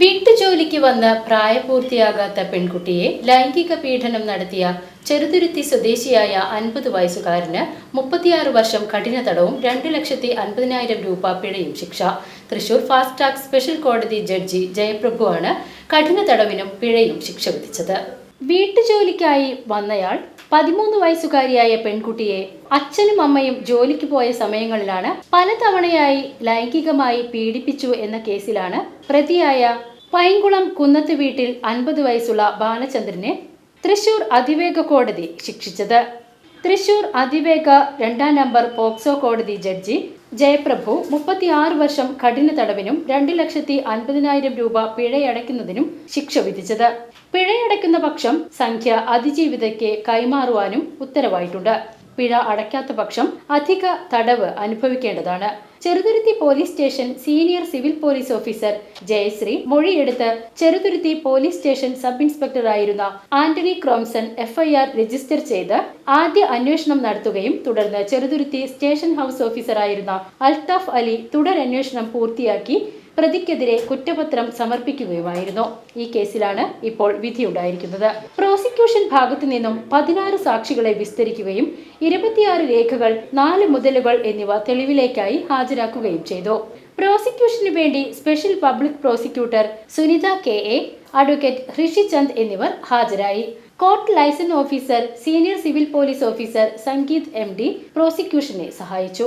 വീട്ടുജോലിക്ക് വന്ന പ്രായപൂർത്തിയാകാത്ത പെൺകുട്ടിയെ ലൈംഗിക പീഡനം നടത്തിയ ചെറുതുരുത്തി സ്വദേശിയായ അൻപത് വയസ്സുകാരന് മുപ്പത്തിയാറ് വർഷം കഠിന തടവും രണ്ട് ലക്ഷത്തി അൻപതിനായിരം രൂപ പിഴയും ശിക്ഷ. തൃശൂർ ഫാസ്റ്റ് ട്രാക്ക് സ്പെഷ്യൽ കോടതി ജഡ്ജി ജയപ്രഭുവാണ് കഠിന തടവിനും പിഴയും ശിക്ഷ വിധിച്ചത്. വീട്ടുജോലിക്കായി വന്നയാൾ പതിമൂന്ന് വയസ്സുകാരിയായ പെൺകുട്ടിയെ അച്ഛനും അമ്മയും ജോലിക്ക് പോയ സമയങ്ങളിലാണ് പലതവണയായി ലൈംഗികമായി പീഡിപ്പിച്ചു എന്ന കേസിലാണ് പ്രതിയായ പൈങ്കുളം കുന്നത്ത് വീട്ടിൽ അൻപത് വയസ്സുള്ള ബാലചന്ദ്രനെ തൃശൂർ അതിവേഗ കോടതി ശിക്ഷിച്ചത്. തൃശൂർ അതിവേഗ രണ്ടാം നമ്പർ പോക്സോ കോടതി ജഡ്ജി ജയപ്രഭു മുപ്പത്തിയാറ് വർഷം കഠിന തടവിനും രണ്ട് ലക്ഷത്തി അൻപതിനായിരം രൂപ പിഴയടയ്ക്കുന്നതിനും ശിക്ഷ വിധിച്ചത്. പിഴയടയ്ക്കുന്ന പക്ഷം സംഖ്യ അതിജീവിതയ്ക്ക് കൈമാറുവാനും ഉത്തരവായിട്ടുണ്ട്. പിഴ അടയ്ക്കാത്ത പക്ഷം അധിക തടവ് അനുഭവിക്കേണ്ടതാണ്. Cheruthuruthy police station senior civil police officer Jayasree മൊഴിയെടുത്ത് Cheruthuruthy police station sub ഇൻസ്പെക്ടറായിരുന്ന ആന്റണി ക്രോംസൺ എഫ്ഐആർ രജിസ്റ്റർ ചെയ്ത് ആദ്യ അന്വേഷണം നടത്തുകയും തുടർന്ന് ചെറുതുരുത്തി സ്റ്റേഷൻ ഹൗസ് ഓഫീസറായിരുന്ന അൽത്താഫ് അലി തുടരന്വേഷണം പൂർത്തിയാക്കി പ്രതിക്കെതിരെ കുറ്റപത്രം സമർപ്പിക്കുകയുമായിരുന്നു. ഈ കേസിലാണ് ഇപ്പോൾ വിധിയുണ്ടായിരിക്കുന്നത്. പ്രോസിക്യൂഷൻ ഭാഗത്തു നിന്നും പതിനാറ് സാക്ഷികളെ വിസ്തരിക്കുകയും ഇരുപത്തിയാറ് രേഖകൾ നാല് മുതലുകൾ എന്നിവ തെളിവിലേക്കായി ഹാജരാക്കുകയും ചെയ്തു. പ്രോസിക്യൂഷന് വേണ്ടി special public prosecutor Sunitha K A advocate Rishichand എന്നിവർ ഹാജരായി. Court liaison officer senior civil police officer Sangeeth M D പ്രോസിക്യൂഷനെ സഹായിച്ചു.